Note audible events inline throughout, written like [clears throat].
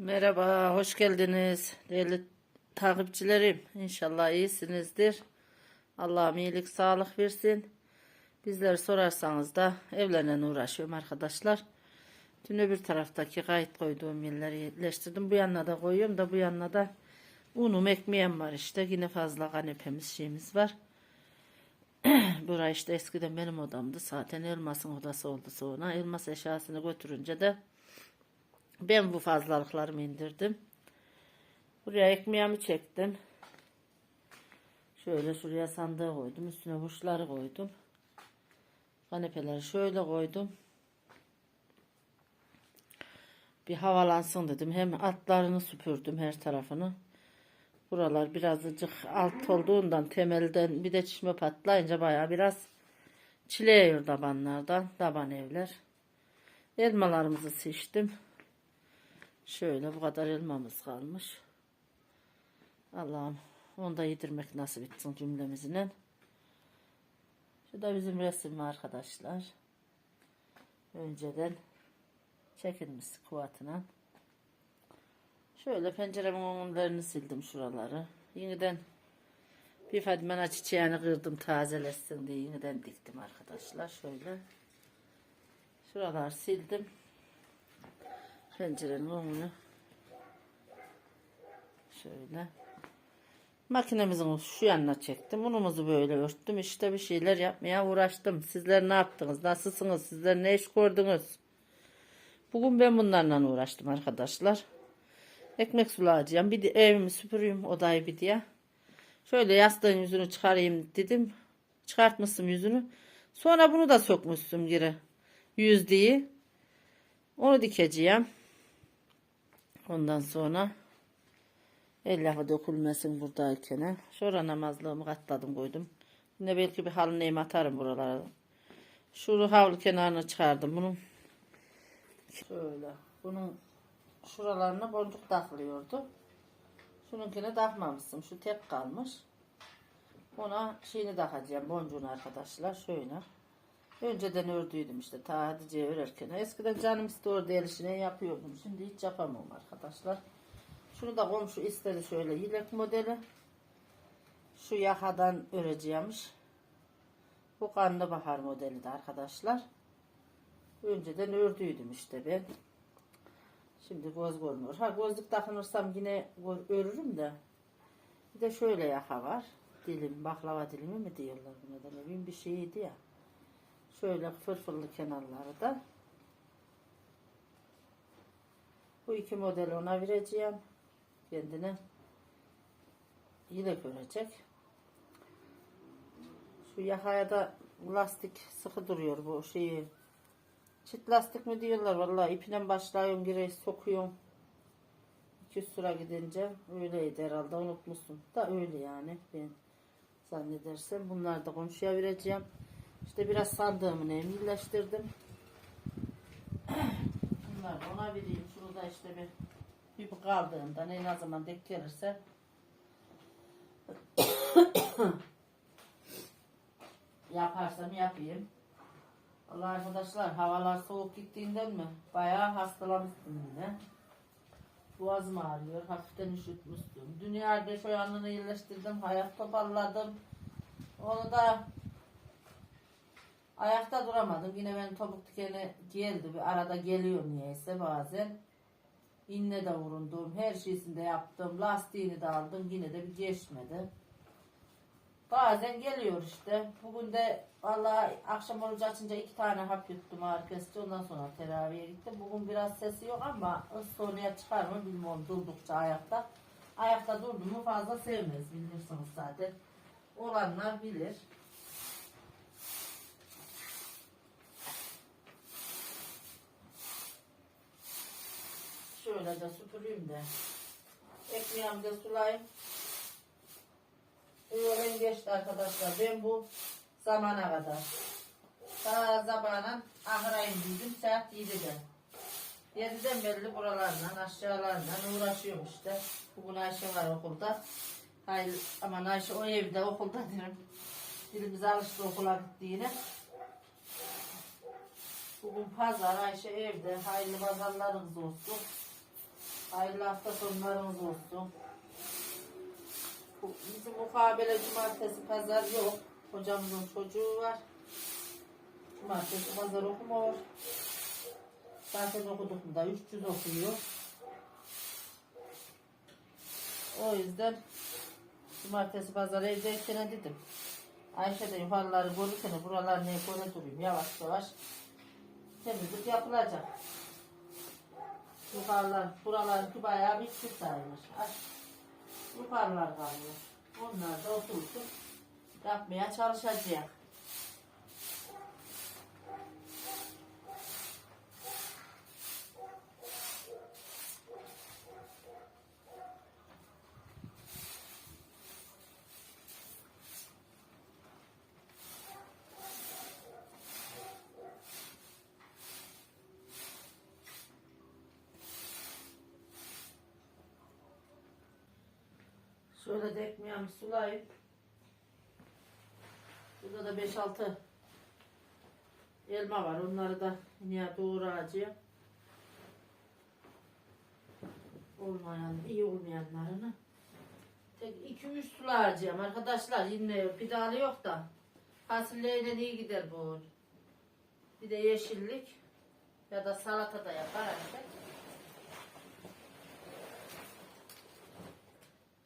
Merhaba, hoş geldiniz değerli takipçilerim. İnşallah iyisinizdir. Allah'ım iyilik, sağlık versin. Bizleri sorarsanız da evlerine uğraşıyorum arkadaşlar. Dün öbür taraftaki kayıt koyduğum yerleri yerleştirdim. Bu yanına da koyuyorum da bu yanına da unum, ekmeğim var işte. Yine fazla kanepemiz şeyimiz var. [clears throat] Burası işte eskiden benim odamdı. Zaten elmasın odası oldu sonra. Elmas eşyasını götürünce de ben bu fazlalıklarımı indirdim. Buraya ekmeğimi çektim. Şöyle şuraya sandığı koydum. Üstüne kuşları koydum. Kanepeleri şöyle koydum. Bir havalansın dedim. Hem altlarını süpürdüm her tarafını. Buralar birazcık alt olduğundan temelden bir de çişme patlayınca baya biraz çileyiyor tabanlardan. Taban evler. Elmalarımızı seçtim. Şöyle bu kadar elmamız kalmış. Allah'ım onu da yedirmek nasip etsin cümlemizle. Şu da bizim resim arkadaşlar. Önceden çekilmiş kuvatına. Şöyle penceremin önlerini sildim şuraları. Yeniden bir fadmana çiçeğini kırdım tazelesin diye yeniden diktim arkadaşlar. Şöyle. Şuralar sildim. Pencerenin önünü. Şöyle. Makinemizin şu yanına çektim. Unumuzu böyle örttüm. İşte bir şeyler yapmaya uğraştım. Sizler ne yaptınız? Nasılsınız? Sizler ne iş gördünüz? Bugün ben bunlarla uğraştım arkadaşlar. Ekmek sulayacağım. Bir de evimi süpüreyim odayı bir diye. Şöyle yastığın yüzünü çıkarayım dedim. Çıkartmışım yüzünü. Sonra bunu da sokmuşsun geri. Yüz diye. Onu dikeceğim. Ondan sonra el lafı dökülmesin buradayken. Şura namazlığımı katladım koydum. Yine belki bir halı neyim atarım buralara. Şu havlu kenarına çıkardım bunun. Şöyle. Bunun şuralarına boncuk takılıyordu. Şununkine takmamıştım. Şu tek kalmış. Ona şeyini takacağım. Boncuğunu arkadaşlar. Şöyle. Önceden ördüydüm işte. Ta Hatice'ye örerken. Eskiden canım istiyor el işine yapıyordum. Şimdi hiç yapamam arkadaşlar. Şunu da komşu istedi şöyle yelek modeli. Şu yakadan öreceğimiş. Bu karnabahar modeli de arkadaşlar. Önceden ördüydüm işte ben. Şimdi göz görmüyor. Ha gözlük takınırsam yine örürüm de. Bir de şöyle yaka var. Dilim, baklava dilimi mi diyorlar buna da ne bileyim bir şeydi ya. Şöyle fırfırlı kenarları da. Bu iki modeli ona vereceğim. Kendine yine görecek. Şu yakaya da lastik sıkı duruyor bu şeyi. Çit lastik mi diyorlar vallahi ipine başlıyorum gire sokuyorum. 200 sıra gidince öyleydi herhalde unutmuşsun. Da öyle yani ben zannedersem. Bunları da komşuya vereceğim. İşte biraz sandığımı emnileştirdim. Bunlar da ona vereyim. Şunu da işte bir bir kaldığında ne ne zaman denk gelirse [coughs] yaparsam yapayım. Allah arkadaşlar havalar soğuk gittiğinden mi? Bayağı hastalamıştım yine. Boğazım ağrıyor. Hafiften üşütmüştüm. Dünyada şu yanını iyileştirdim. Hayat toparladım. Onu da ayakta duramadım. Yine ben topuk dikeni geldi. Bir arada geliyor niyeyse bazen. İnne de vurundum. Her şeysinde yaptım. Lastiğini de aldım. Yine de bir geçmedi. Bazen geliyor işte. Bugün de vallahi akşam orucu açınca iki tane hap yuttum kesici. Ondan sonra teraviye gittim. Bugün biraz sesi yok ama sonraya çıkar mı bilmiyorum durdukça ayakta. Ayakta durdum mu fazla sevmez bilirsiniz zaten. Olanlar bilir. Şöyle de süpüreyim de. Ekmeğimi de sulayayım. Öğlen geçti arkadaşlar. Ben bu zamana kadar. Daha zamanın ahıra indiydim saat 7'de. 7'den belli buralarla aşağılarla uğraşıyorum işte. Bugün Ayşe var okulda. Hayır aman Ayşe o evde okulda diyorum. Dilimiz alıştı okula gittiğine. Bugün pazar Ayşe evde. Hayırlı pazarlarınız olsun. Hayırlı hafta sonlarınız olsun. Bizim mukabele cumartesi pazar yok. Hocamızın çocuğu var. Cumartesi pazar okumuyor. Zaten okuduk da 300 okuyor. O yüzden cumartesi pazar evdeyken dedim. Ayşe de yukarıları görürken buralar ne böyle durayım yavaş yavaş. Temizlik yapılacak. Yukarılar, buralarınki bayağı bitti sayılır. Aş- Yukarılar kalıyor. Onlar da otursun. Yapmaya çalışacak. Şöyle de ekmeğimi sulayıp Burada da 5-6 elma var. Onları da yine doğrayacağım. Olmayan, iyi olmayanlarını. Tek 2-3 sulayacağım arkadaşlar. Yine pidalı yok da. Fasulyeyle iyi gider bu. Bir de yeşillik ya da salata da yapar artık.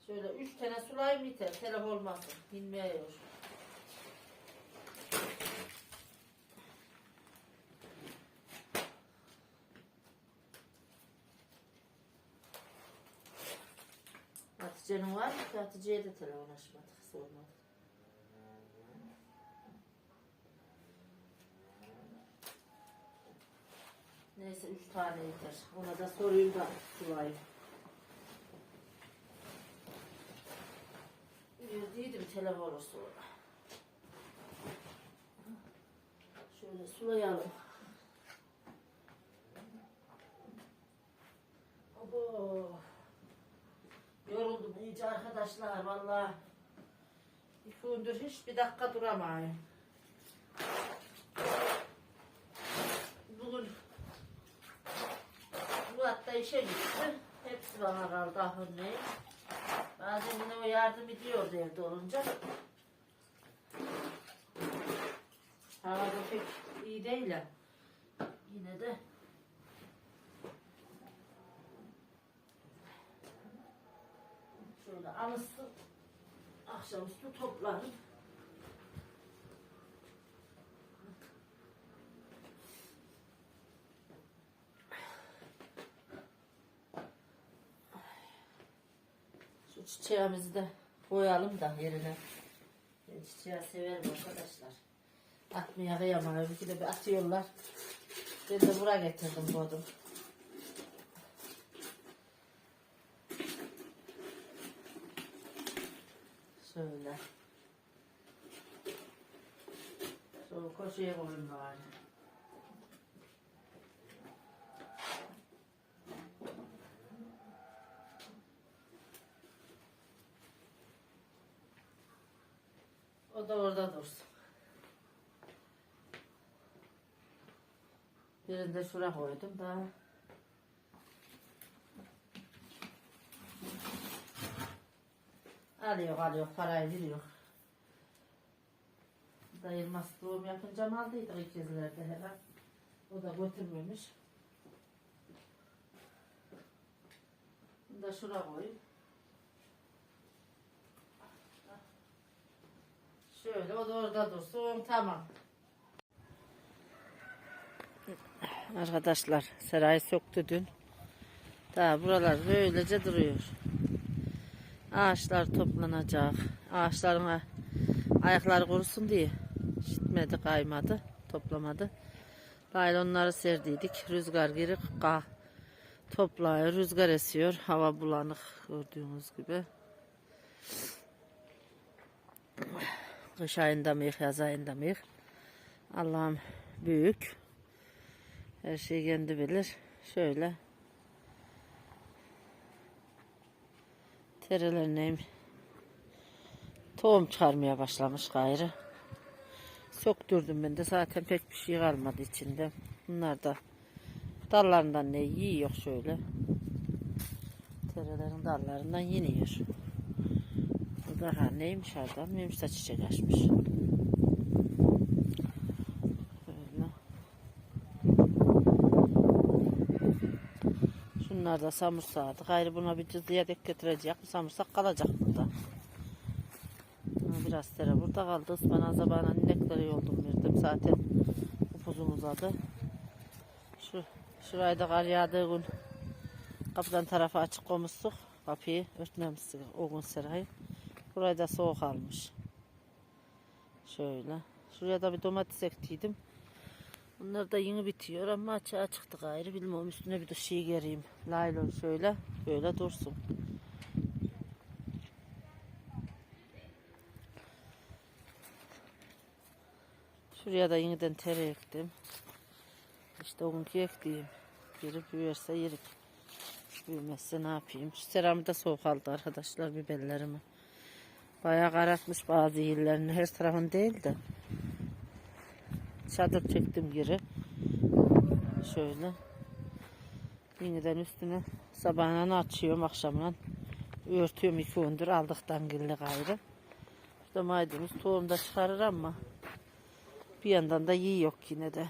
Şöyle üç tane sulayım yeter. Telef olmasın. Bilmiyor. Hatice'nin var ki? Hatice'ye de telefon açmadık. Sormadık. Neyse üç tane yeter. Ona da sorayım da sulayayım. Verdiydim telef olur sonra. Şöyle sulayalım. Abo. Yoruldum iyice arkadaşlar vallahi. İki gündür hiç bir dakika duramayım. Bugün Murat da işe gitti. Hepsi bana kaldı ahırlayı. Bazen yine o yardım ediyordu evde olunca. Hava da pek iyi değil ya. Yine de şöyle anısı akşamüstü toplarım. Çiçeğimizi de koyalım da yerine. Ben çiçeği severim arkadaşlar. Atmaya kıyamam. Öbürkü de bir atıyorlar. Ben de buraya getirdim koydum. Şöyle. Şöyle koşuya koyayım bari. O da orada dursun. Birini de şuraya koydum da. Alıyor alıyor parayı veriyor. Dayılmaz doğum yapınca mı aldıydık ikizlerde herhalde. O da götürmemiş. Bunu da şuraya koyayım. Şöyle o da orada dursun tamam. Arkadaşlar serayı söktü dün. Daha buralar böylece duruyor. Ağaçlar toplanacak. Ağaçların ayakları kurusun diye. Gitmedi kaymadı. Toplamadı. Laylonları serdiydik. Rüzgar geri kah toplayıyor. Rüzgar esiyor. Hava bulanık gördüğünüz gibi. Kış ayında mıyık, yaz ayında mıyık? Allah'ım büyük. Her şeyi kendi bilir. Şöyle. Terelerine tohum çıkarmaya başlamış gayrı. Söktürdüm ben de zaten pek bir şey kalmadı içinde. Bunlar da dallarından ne yiyor şöyle. Terelerin dallarından yeniyor. Bu da ha, neymiş oradan? Neymiş de çiçek açmış. Böyle. Şunlar da samırsağı. Gayrı buna bir cızıya dek getirecek. Bu samırsak kalacak burada. Biraz tere burada kaldı. Ispanağı zabağına ineklere yoldum verdim. Zaten upuzun uzadı. Şu, şurayı da kar yağdığı gün kapıdan tarafı açık koymuştuk. Kapıyı örtmemiştik o gün serayı. Burayı da soğuk almış. Şöyle. Şuraya da bir domates ektiydim. Bunlar da yeni bitiyor ama açığa çıktı gayrı. Bilmiyorum üstüne bir de şey gereyim. Laylon şöyle böyle dursun. Şuraya da yeniden tere ektim. İşte o günkü ektiğim. Biri büyürse yerik. Büyümezse ne yapayım. Şu seramı da soğuk aldı arkadaşlar biberlerimi. Bayağı karartmış bazı yerlerini. Her tarafın değil de. Çadır çektim geri. Şöyle. Yeniden üstüne sabahına açıyorum akşamdan. Örtüyorum iki gündür aldıktan gilli gayrı. İşte maydanoz tohum da çıkarır ama bir yandan da yiyor yine de.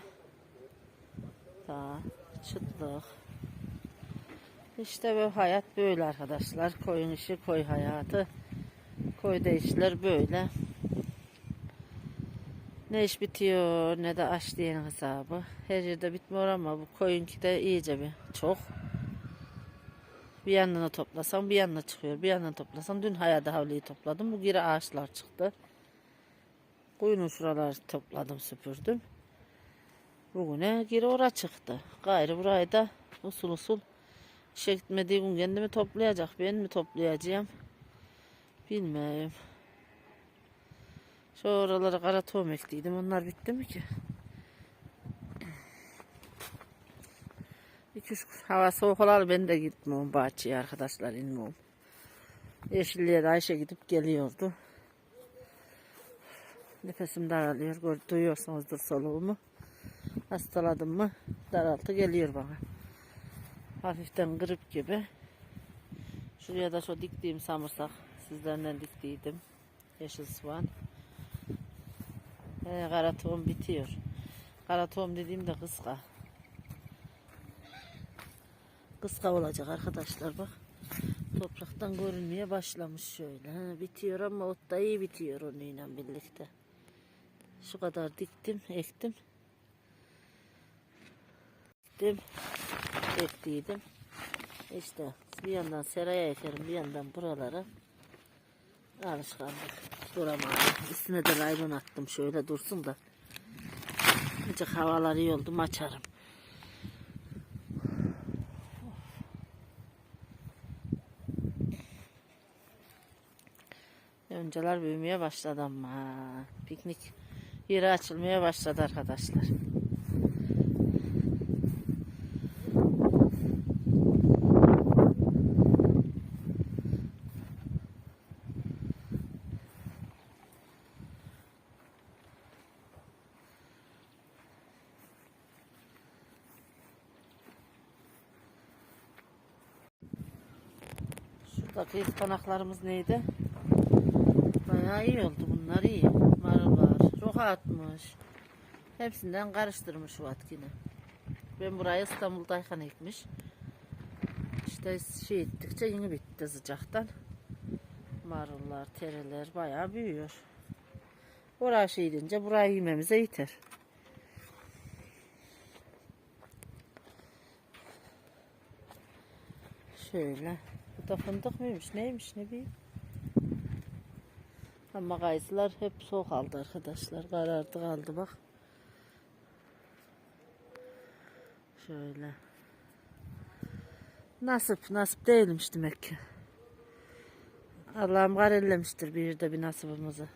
Daha çıtlık. İşte bu hayat böyle arkadaşlar. Koyun işi koy hayatı. Koyda işler böyle. Ne iş bitiyor ne de aç diyen hesabı. Her yerde bitmiyor ama bu koyunki de iyice bir çok. Bir yandan toplasam bir yandan çıkıyor. Bir yandan toplasam dün hayada havliyi topladım. Bu geri ağaçlar çıktı. Koyunun şuraları topladım süpürdüm. Bugüne geri ora çıktı. Gayrı burayı da usul usul işe gitmediği gün kendimi toplayacak. Ben mi toplayacağım? Bilmiyorum. Şu oralara kara tohum ektiydim. Onlar bitti mi ki? İki üç hava soğuk olalı ben de gitmiyorum bahçeye arkadaşlar inmiyorum. Yeşilliğe de Ayşe gidip geliyordu. Nefesim daralıyor. Duyuyorsanızdır soluğumu. Hastaladım mı daraltı geliyor bana. Hafiften grip gibi. Şuraya da şu diktiğim samırsak sizlerden diktiydim. Yeşil soğan. Ee, kara tohum bitiyor. Kara tohum dediğimde kıska. Kıska olacak arkadaşlar bak. Topraktan görünmeye başlamış şöyle. Ha, bitiyor ama ot da iyi bitiyor onunla birlikte. Şu kadar diktim, ektim. Diktim, ektiydim. İşte bir yandan seraya ekerim, bir yandan buralara. Alışkanlık. Duramadım. Üstüne de laylon attım şöyle dursun da. Azıcık havalar iyi oldu açarım. Önceler büyümeye başladı ama piknik yeri açılmaya başladı arkadaşlar. Şuradaki ıspanaklarımız neydi? Bayağı iyi oldu bunlar iyi. Marul var. Roka atmış. Hepsinden karıştırmış şu atkini. Ben burayı İstanbul'dayken ekmiş. İşte şey ettikçe yeni bitti sıcaktan. Marullar, tereler bayağı büyüyor. Oraya şey edince burayı yememize yeter. Şöyle. Da fındık mıymış? Neymiş ne bileyim. Ama kayısılar hep soğuk aldı arkadaşlar. Karardı kaldı bak. Şöyle. Nasip, nasip değilmiş demek ki. Allah'ım karellemiştir bir de bir nasibimizi.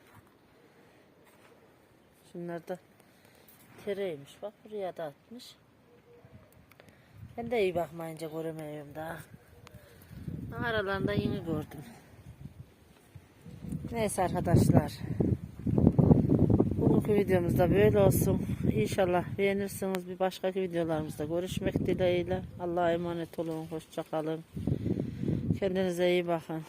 Şunlar da tereymiş. Bak buraya da atmış. Ben de iyi bakmayınca göremiyorum daha. Aralarında yeni gördüm. Neyse arkadaşlar. Bugünkü videomuz da böyle olsun. İnşallah beğenirsiniz. Bir başka videolarımızda görüşmek dileğiyle. Allah'a emanet olun. Hoşça kalın. Kendinize iyi bakın.